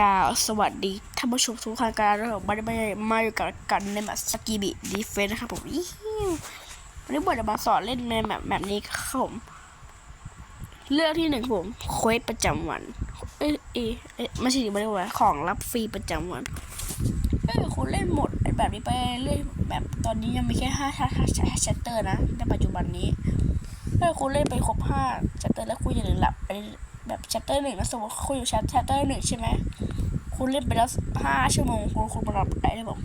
กล่าวสวัสดีท่านผู้ชมทุกท่านกันแล้วมาได้มาอยู่กับกันในแมปสกีบิดีเฟนนะครับผมอิ๊ววันนี้บทจะมาสอนเล่นในแมปแบบนี้ครับผมเรื่องที่หนึ่งผมเควสประจำวัน เอ้ยเอ้ยไม่ใช่ดิไม่ได้ว่าของรับฟรีประจำวันเออคุณเล่นหมดแบบนี้ไปเรื่อยแบบตอนนี้ยังมีแค่ห้าห้าห้าชัตเตอร์นะในปัจจุบันนี้ถ้าคุณเล่นไปครบห้าชัตเตอร์แล้วคุณอย่าลืมหลับไปแบบชัตเตอร์หนึ่งนะสมมติคุณอยู่ชัตชัตเตอร์หนึ่งใช่ไหม คุณเล่นไปแล้วห้าชั่วโมง คุณคุณมารับได้เลยผม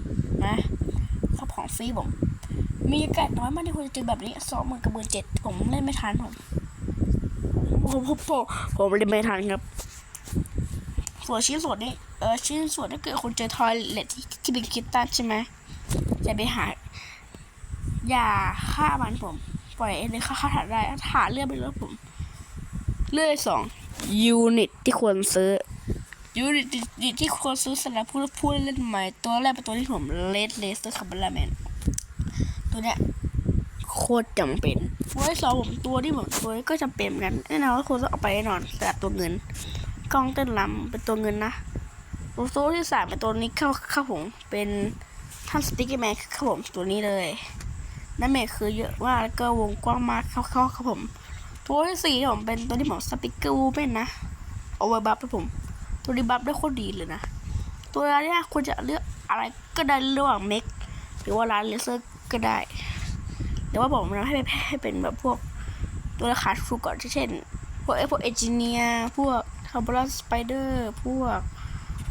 นะขับของฟรีผม มีโอกาสน้อยมากที่คุณจะเจอแบบนี้สองหมื่นกับหมื่นเจ็ดผมเล่นไม่ทันผมผมผมผมผมเล่นไม่ทันครับ ส่วนชิ้นส่วนนี้เออชิ้นส่วนถ้าเกิดคุณเจอทอยเล็ตที่ที่เป็นคิตตันใช่ไหมจะไปหา อย่าฆ่ามันผม ปล่อยเองเลยฆ่าฆ่าถ่ายได้หาเรื่องไปเลยผม เลือยสองยูนิตที่ควรซื้อ ยูนิตที่ควรซื้อสำหรับผู้ผู้เล่นใหม่ ตัวแรกเป็นตัวที่ผมเลดเลสเตอร์คับเบลแมนตัวเนี้ยโคตรจำเป็นตัวที่สองผมตัวที่ผมตัวก็จำเป็นกันแน่นอนว่าควรต้องเอาไปแน่นอนสำหรับตัวเงินกล้องเต้นลำเป็นตัวเงินนะตัวที่สามเป็นตัวนี้เข้าเข้าผมเป็นท่านสติ๊กเกอร์แมนครับผมตัวนี้เลยนั่นเมคือเยอะมากแล้วก็วงกว้างมากเข้าเข้าครับผม ตัวที่สี่ผมเป็นตัวที่ผมสปิเกอร์วูเป็นนะเอาไว้บัฟให้ผม ตัวนี้บัฟได้โคตรดีเลยนะ ตัวนี้เนี่ยคุณจะเลือกอะไรก็ได้ระหว่างเมกหรือว่าร้านเลเซอร์ก็ได้ แต่ว่าผมนะให้เป็นให้เป็นแบบพวกตัวราคาถูกก่อนเช่น พวกไอ้พวกเอจิเนียพวกคาร์บอนสไปเดอร์พวก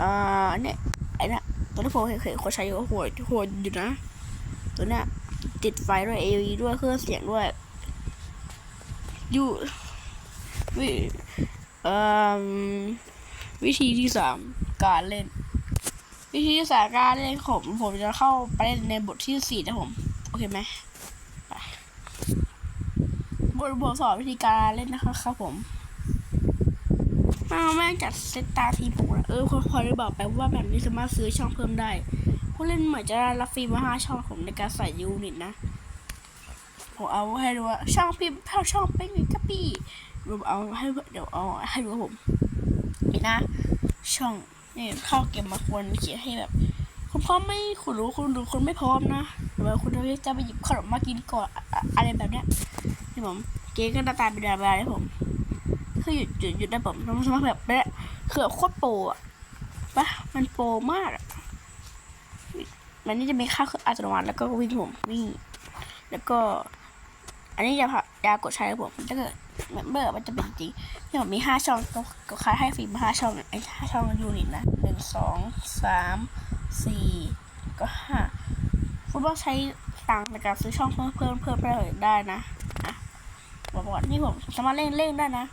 อ่าเนี่ยไอ้นี่ยตัวที่ผมเคยเคยเขาใช้อยู่โหดโหดอยู่นะ ตัวเนี้ยติดไฟด้วย AV ด้วยเครื่องเสียงด้วยอยู่วิเอ่อ วิธีที่สามการเล่น วิธีที่สามการเล่นผมผมจะเข้าไปเล่นในบทที่สี่นะผม โอเคไหมบทบทสอนวิธีการเล่นนะครับครับผมอ้าแม่งจัดเซตตาทีผมนะเออพอพอได้บอกไปว่าแบบนี้สามารถซื้อช่องเพิ่มได้ ผู้เล่นใหม่จะได้รับฟรีมาห้าช่องผมในการใส่ยูนิตนะผมเอาให้ดูว่าช่องพี่ช่องเป็นไงครับพี่ผมเอาให้เดี๋ยวเอาให้ดูว่าผม นี่นะ ช่องนี่เข้าเกมมาควรเขียนให้แบบ คุณพร้อไหมคุณรู้คุณรู้คุณไม่พร้อมนะหรือว่าคุณจะไปหยิบขนมมากินก่อนอะอะไรแบบเนี้ยนี่ผมเกมก็ตาตาเป็นแบบให้ผมคือหยุดหยุดหยุดได้ผมต้องสมัครแบบเนี้ยคือโคตรโปรอะปะมันโปรมากอะมันนี่จะมีค่าอัตโนมัติแล้วก็วิ่งผมวิ่งแล้วก็ อันนี้ยาผ่ายากดใช้ระบบถ้าเกิด เมมเบอร์มันจะเป็นจริงที่ผมมีห้าช่องก็ค่าให้ฟรีมาห้าช่องไอ้ห้าช่องยูนิตนะหนึ่งสองสามสี่ก็ห้าคุณต้องใช้ตังค์ในการซื้อช่องเพิ่มเพิ่มเพิ่มไปเลยได้นะอะบอกก่อนนี่ผมสามารถเล่นเล่นได้นะ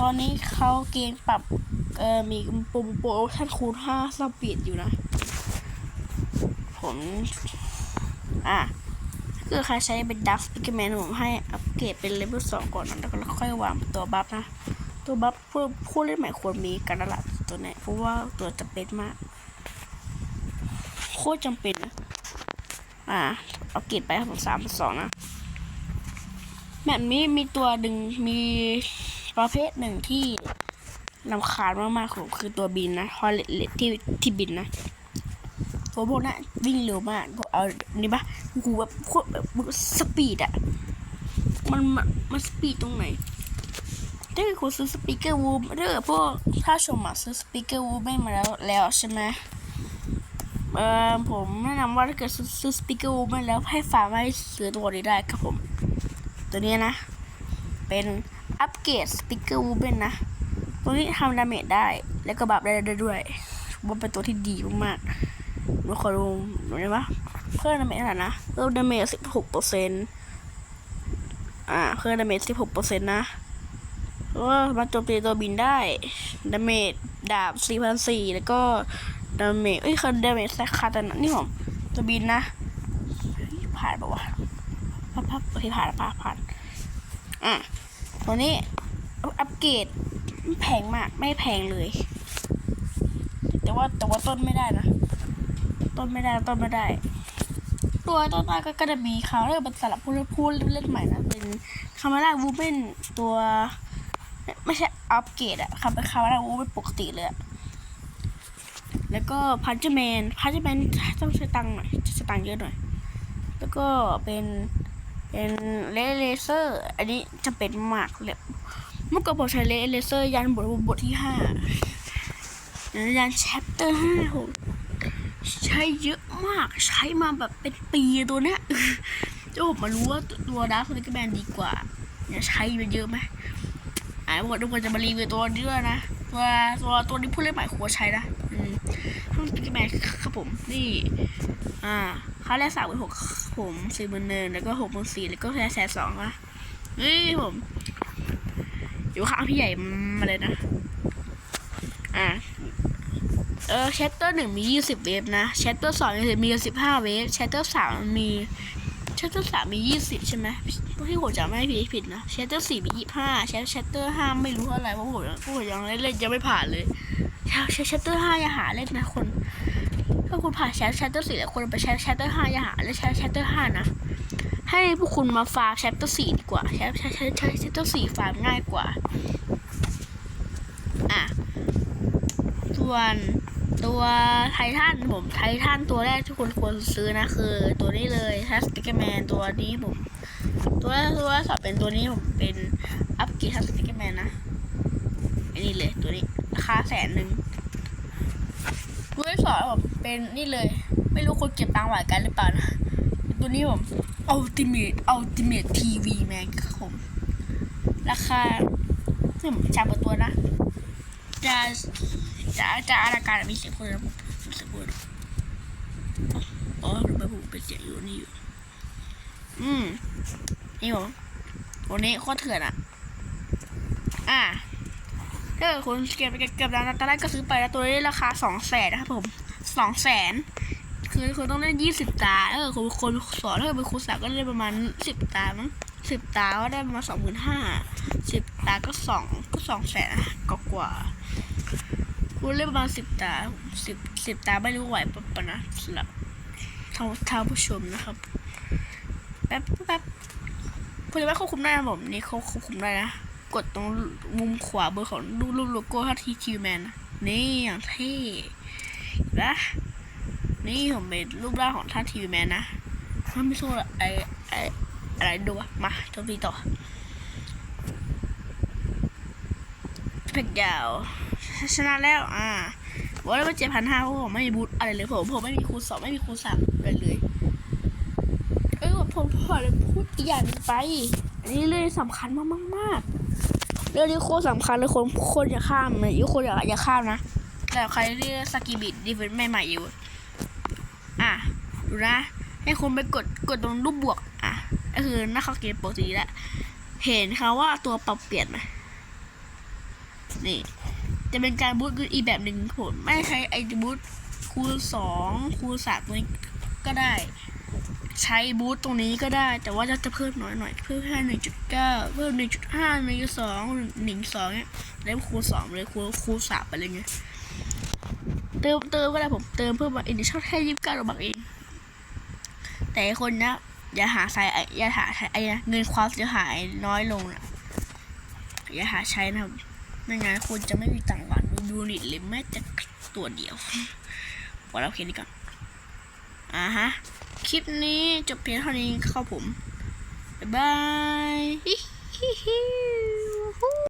ตอนนี้เขาเกมปรับเออมีโปรโปรโมชั่นคูณห้าสปีดอยู่นะ ผม อะ คือใครใช้เป็นดักสปิกเกอร์แมนผมให้อัปเกรดเป็นเลเวลสองก่อนนะแล้วก็ค่อยวางตัวบัฟนะ ตัวบัฟผู้ผู้เล่นใหม่ควรมีการตลาดตัวไหนเพราะว่าตัวจำเป็นมาก โคตรจำเป็นนะอ่าอัปเกรดไปครับผมสามสองนะแบบนี้มีตัวดึงมีประเภทหนึ่งที่นำคาญมากๆผมคือตัวบินนะฮอลเลตที่ที่บินนะ ตัวพวกนั้นวิ่งเร็วมากพวกเอานี่ปะกูแบบโคตรแบบสปีดอะมันมันมันสปีดตรงไหนถ้าคุณซื้อสปีกเกอร์วูถ้าเกิดพวกถ้าชมอะซื้อสปีกเกอร์วูไม่มาแล้วแล้วใช่ไหมเออผมแนะนำว่าถ้าเกิดซื้อสปีกเกอร์วูไม่แล้วให้ฝากไว้ซื้อตัวนี้ได้ครับผม ตัวนี้นะ เป็นอัปเกรดสปีกเกอร์วูเป็นะ ตัวนี้ทำดาเมจได้ แล้วก็บัฟได้ได้ด้วยว่าเป็นตัวที่ดีมากๆ ดูขอดูดูได้ปะเพิ่มดาเมจเท่าไหร่นะเพิ่มดาเมจสิบหกเปอร์เซ็นต์อ่าเพิ่มดาเมจสิบหกเปอร์เซ็นต์นะว่ามาโจมตีตัวบินได้ดาเมจดาบสี่พันสี่แล้วก็ดาเมจเอ้ยคือดาเมจแซคคาตานะนี่ผมตัวบินนะผ่านปะวะพับพับโอเคผ่านผ่านผ่านอะตัวนี้อัปเกรดไม่แพงมากไม่แพงเลย แต่ว่าแต่ว่าต้นไม่ได้นะ ต้นไม่ได้ต้นไม่ได้ ตัวต้นได้ก็ก็จะมีเขาเรียกเป็นสลับผู้เล่นผู้เล่นใหม่นะเป็นคาร์มาร่าวูเมนตัวไม่ใช่อัปเกรดอะครับเป็นคาร์มาร่าวูเป็นปกติเลยแล้วก็พันเจแมนพันเจแมนต้องใช้ตังค์หน่อยใช้ตังค์เยอะหน่อย แล้วก็เป็นเป็นเลเลเซอร์ อันนี้จำเป็นมากเลยเมื่อก่อนผมใช้เลเลเซอร์ยันบทบทที่ห้ายันแชปเตอร์ห้าผม ใช้เยอะมากใช้มาแบบเป็นปีตัวเนี้ยจนผมมารู้ว่าตัวดาร์คโซนิกแมนดีกว่าเนี่ยใช้ไปเยอะไหมไอ่าบอกทุกคนจะมารีวิวตัวนี้ด้วยนะตัวตัวตัวนี้ผู้เล่นใหม่ควรใช้นะอืมทั้งสปิกแมนครับผมนี่ อ่าค่าแรกสามหมื่นหกผมสี่หมื่นหนึ่งแล้วก็หกหมื่นสี่แล้วก็แค่แสนสองนะนี่ผมอยู่ข้างพี่ใหญ่มาเลยนะ อ่า เออแชตเตอร์หนึ่งมียี่สิบเวฟนะแชตเตอร์สองมีสิบห้าเวฟแชตเตอร์สามมีแชตเตอร์สามมียี่สิบใช่ไหมพวกที่ผมจำไม่ผิดผิดนะแชตเตอร์สี่มียี่ห้าแชตแชตเตอร์ห้าไม่รู้เท่าไรเพราะผมผมยังเล่นยังไม่ผ่านเลยแชตเตอร์ห้าอย่าหาเล่นนะคนถ้าคุณผ่านแชทแชตเตอร์สี่แล้วคุณไปแชทแชตเตอร์ห้าอย่าหาเล่นแชทแชตเตอร์ห้านะให้พวกคุณมาฟาร์มแชปเตอร์สี่ดีกว่าแชปแชปแชปแชปแชปเตอร์สี่ฟาร์มง่ายกว่าอะส่วน ตัวไททันผมไททันตัวแรกที่คุณควรซื้อนะคือ ตัวนี้เลยทัสติกแมนตัวนี้ผม ตัวแรกตัวแรกสอบเป็นตัวนี้ผมเป็นอัพเกรดทัสติกแมนนะอันนี้เลยตัวนี้ราคาแสนหนึ่งตัวที่สองผมเป็นนี่เลย ไม่รู้คนเก็บตังค์ไหวกันหรือเปล่านะตัวนี้ผม Ultimate Ultimate TV Man ครับผมราคาซึ่ผมจำเป็นตัวนะ อรู้ไหมผมเป็นเสียงอยู่นี่อยู่อืมนี่ผมตัวนี้โคตรเถื่อนอะ อะถ้าเกิดคุณเก็บไปเก็บแล้วตอนแรกก็ซื้อไปแล้วตัวนี้ราคาสองแสนนะครับผมสองแสนคือคุณต้องเล่นยี่สิบตาเออคนคนสอนถ้าเกิดเป็นครูสาวก็เล่นประมาณสิบตามั้ง สิบตาก็ได้มาสองหมื่นห้าสิบตาก็สองก็สองแสนกว่ากว่าคุณเล่นประมาณสิบตาสิบสิบตาไม่รู้ไหวปะปะนะสำหรับท่าท่าผู้ชมนะครับ แป๊บแป๊บคุณจะไม่ควบคุมได้นะผมนี่เขาควบคุมได้นะ กดตรงมุมขวาเบอร์ของรูปโลโก้ท่าทีคิวแมนนะนี่อย่างเท่นะนี่ผมเป็นรูปร่างของท่านทีวีแมนนะถ้าไม่สู้ไอไอ อะไรดูวะมาโจมตีต่อเพกยาวชนะแล้ว อ่าบอกเลยว่าเจ็ดพันห้าเพราะผมไม่มีบูทอะไรเลยผมผมไม่มีคูณสองไม่มีคูณสามอะไรเลยเออผมพอเลยพูดอีกอย่างนึงไปอันนี้เรื่องสำคัญมากมากมากเรื่องนี้โคตรสำคัญเลยคนคนอย่าข้ามนะยุคนอย่าอย่าข้ามนะแต่ใครที่องสกิบิดดีเฟนใหม่ๆอยู่ อะดูนะ ให้คุณไปกดกดตรงรูปบวก อะก็คือหน้าเข้าเกมปกติแล้วเห็นเขาว่าตัวปรับเปลี่ยนไหมนี่ จะเป็นการบูตอีแบบหนึ่งผมไม่ใช้ไอ้บูตคูณสองคูณสามตัวนี้ก็ได้ ใช้บูตตรงนี้ก็ได้ แต่ว่าจะเพิ่มน้อยหน่อยเพิ่มแค่หนึ่งจุดเก้าเพิ่มหนึ่งจุดห้าหนึ่งจุดสองหนึ่งสองเนี่ยแล้วคูณสองเลยคูณคูณสามไปเลยไงเติมเติมก็ได้ผมเติมเพิ่มมาอีกชอบแค่ยี่สิบเก้าบาทเอง แต่คนนี้ยอย่าหาใช้ไอ้อย่าหาใช้ไอ้นะเงินความเสียหายน้อยลงนะอย่าหาใช้นะไม่งั้นคุณจะไม่มีตังค์หวานดูนิตเลยแม้แต่ตัวเดียวพอแล้วโอเคนี้ก่อนอ่าฮะ คลิปนี้จบเพียงเท่านี้ครับผม บ๊ายบาย